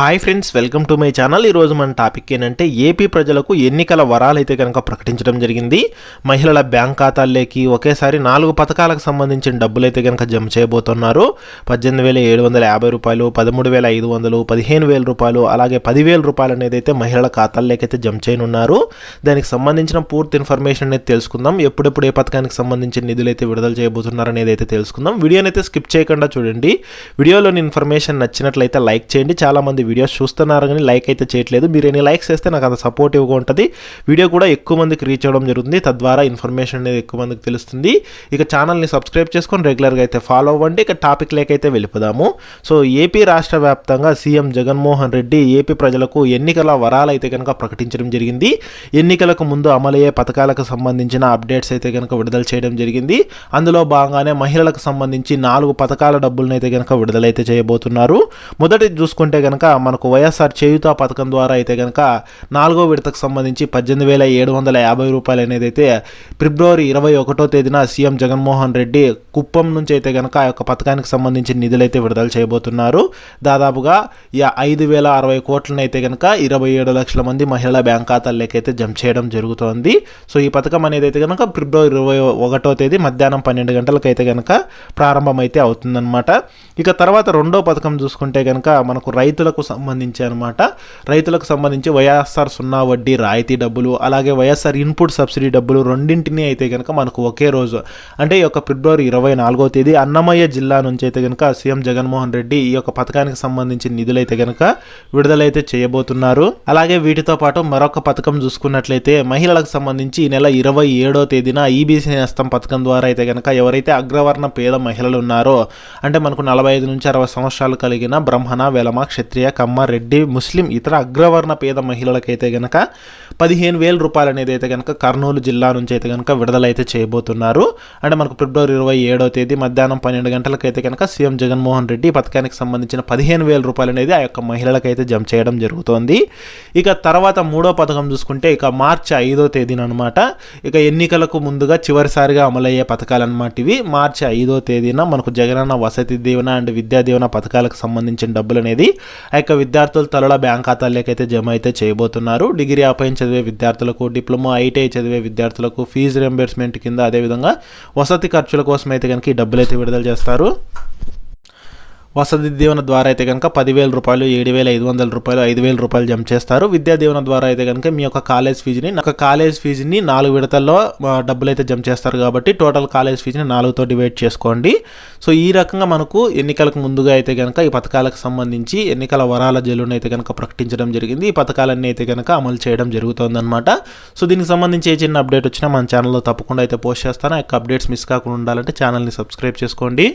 Hi friends welcome to my channel ఈరోజు మన topic ఏంటంటే ఏపీ ప్రజలకు ఎన్నికల వరాలు అయితే కనుక ప్రకటించడం జరిగింది. మహిళల బ్యాంక్ ఖాతాల్లోకి ఒకేసారి నాలుగు పథకాలకు సంబంధించిన డబ్బులు అయితే కనుక జమ చేయబోతున్నారు. పద్దెనిమిది వేల ఏడు వందల యాభై రూపాయలు పదమూడు వేల ఐదు వందలు పదిహేను వేల రూపాయలు అలాగే పదివేల రూపాయలు అనేది అయితే మహిళల ఖాతాల్లోకి అయితే జమ చేయనున్నారు. దానికి సంబంధించిన పూర్తి ఇన్ఫర్మేషన్ అనేది తెలుసుకుందాం. ఎప్పుడెప్పుడు ఏ పథకానికి సంబంధించిన నిధులు అయితే విడుదల చేయబోతున్నారు అనేది అయితే తెలుసుకుందాం. వీడియోనైతే స్కిప్ చేయకుండా చూడండి. వీడియోలోని ఇన్ఫర్మేషన్ నచ్చినట్లయితే లైక్ చేయండి. చాలా మంది వీడియోస్ చూస్తున్నారు కానీ లైక్ అయితే చేయట్లేదు. మీరు ఎన్ని లైక్స్ చేస్తే నాకు అంత సపోర్టివ్గా ఉంటుంది వీడియో కూడా ఎక్కువ మందికి రీచ్ అవ్వడం జరుగుతుంది. తద్వారా ఇన్ఫర్మేషన్ అనేది ఎక్కువ మందికి తెలుస్తుంది. ఇక ఛానల్ని సబ్స్క్రైబ్ చేసుకొని రెగ్యులర్గా అయితే ఫాలో అవ్వండి. ఇక టాపిక్ లేకైతే వెళ్ళిపోదాము. సో ఏపీ రాష్ట్ర వ్యాప్తంగా సీఎం జగన్మోహన్ రెడ్డి ఏపీ ప్రజలకు ఎన్నికల వరాలు అయితే కనుక ప్రకటించడం జరిగింది. ఎన్నికలకు ముందు అమలయ్యే పథకాలకు సంబంధించిన అప్డేట్స్ అయితే కనుక విడుదల చేయడం జరిగింది. అందులో భాగంగానే మహిళలకు సంబంధించి నాలుగు పథకాల డబ్బులను అయితే కనుక విడుదలైతే చేయబోతున్నారు. మొదటి చూసుకుంటే కనుక మనకు వైఎస్ఆర్ చేయుత పథకం ద్వారా అయితే కనుక నాలుగో విడతకు సంబంధించి పద్దెనిమిది వేల ఏడు వందల యాభై రూపాయలు అనేది అయితే ఫిబ్రవరి ఇరవై ఒకటో తేదీన సీఎం జగన్మోహన్ రెడ్డి కుప్పం నుంచి అయితే కనుక ఆ యొక్క పథకానికి సంబంధించి నిధులైతే విడుదల చేయబోతున్నారు. దాదాపుగా ఈ ఐదు వేల అరవై కోట్లను అయితే కనుక ఇరవై ఏడు లక్షల మంది మహిళల బ్యాంక్ ఖాతాల్లోకి అయితే జమ చేయడం జరుగుతోంది. సో ఈ పథకం అనేది అయితే కనుక ఫిబ్రవరి ఇరవై ఒకటో తేదీ మధ్యాహ్నం పన్నెండు గంటలకు అయితే కనుక ప్రారంభమైతే అవుతుందన్నమాట. ఇక తర్వాత రెండో పథకం చూసుకుంటే కనుక మనకు రైతులకు సంబంధించి అనమాట రైతులకు సంబంధించి వైఎస్ఆర్ సున్నా వడ్డీ రాయితీ డబ్బులు అలాగే వైఎస్ఆర్ ఇన్పుట్ సబ్సిడీ డబ్బులు రెండింటినీ అయితే కనుక మనకు ఒకే రోజు అంటే ఈ యొక్క ఫిబ్రవరి ఇరవై నాలుగో తేదీ అన్నమయ్య జిల్లా నుంచి అయితే కనుక సీఎం జగన్మోహన్ రెడ్డి ఈ యొక్క పథకానికి సంబంధించిన నిధులైతే కనుక విడుదలైతే చేయబోతున్నారు. అలాగే వీటితో పాటు మరొక పథకం చూసుకున్నట్లయితే మహిళలకు సంబంధించి ఈ నెల ఇరవై ఏడో తేదీన ఈబీసీ నేస్తం పథకం ద్వారా అయితే కనుక ఎవరైతే అగ్రవర్ణ పేద మహిళలు ఉన్నారో అంటే మనకు నలభై ఐదు నుంచి అరవై సంవత్సరాలు కలిగిన బ్రహ్మణ వెలమ క్షత్రియ కమ్మ రెడ్డి ముస్లిం ఇతర అగ్రవర్ణ పేద మహిళలకైతే గనక పదిహేను వేల రూపాయలు అనేది అయితే కనుక కర్నూలు జిల్లా నుంచి అయితే కనుక విడుదలైతే చేయబోతున్నారు. అంటే మనకు ఫిబ్రవరి ఇరవై ఏడో తేదీ మధ్యాహ్నం పన్నెండు గంటలకైతే కనుక సీఎం జగన్మోహన్ రెడ్డి పథకానికి సంబంధించిన పదిహేను వేల రూపాయలు అనేది ఆ యొక్క మహిళలకైతే జమ చేయడం జరుగుతోంది. ఇక తర్వాత మూడో పథకం చూసుకుంటే ఇక మార్చి ఐదో తేదీన అనమాట ఇక ఎన్నికలకు ముందుగా చివరిసారిగా అమలయ్యే పథకాలు అనమాట ఇవి. మార్చి ఐదో తేదీన మనకు జగనన్న వసతి దీవెన అండ్ విద్యా దీవెన పథకాలకు సంబంధించిన డబ్బులు అనేది ఆ యొక్క విద్యార్థులు తలల బ్యాంక్ ఖాతాల్లోకి అయితే జమ అయితే చేయబోతున్నారు. డిగ్రీ అపాయింట్ చదివే విద్యార్థులకు డిప్లొమా ఐటీఐ చదివే విద్యార్థులకు ఫీజు రింబర్స్మెంట్ కింద అదేవిధంగా వసతి ఖర్చుల కోసం అయితే కనుక ఈ డబ్బులు అయితే విడుదల చేస్తారు. వసతి దీవెన ద్వారా అయితే కనుక పదివేల రూపాయలు ఏడు వేల ఐదు వందల రూపాయలు ఐదు వేల రూపాయలు జమ చేస్తారు. విద్యా దీవెన ద్వారా అయితే కనుక మీ యొక్క కాలేజ్ ఫీజుని ఒక కాలేజ్ ఫీజుని నాలుగు విడతల్లో డబ్బులు అయితే జమ చేస్తారు కాబట్టి టోటల్ కాలేజ్ ఫీజుని నాలుగుతో డివైడ్ చేసుకోండి. సో ఈ రకంగా మనకు ఎన్నికలకు ముందుగా అయితే కనుక ఈ పథకాలకు సంబంధించి ఎన్నికల వరాల జల్లును అయితే కనుక ప్రకటించడం జరిగింది. ఈ పథకాలన్నీ అయితే కనుక అమలు చేయడం జరుగుతుందన్నమాట. సో దీనికి సంబంధించి ఏ చిన్న అప్డేట్ వచ్చినా మన ఛానల్లో తప్పకుండా అయితే పోస్ట్ చేస్తాను. ఆ యొక్క అప్డేట్స్ మిస్ కాకుండా ఉండాలంటే ఛానల్ని సబ్స్క్రైబ్ చేసుకోండి.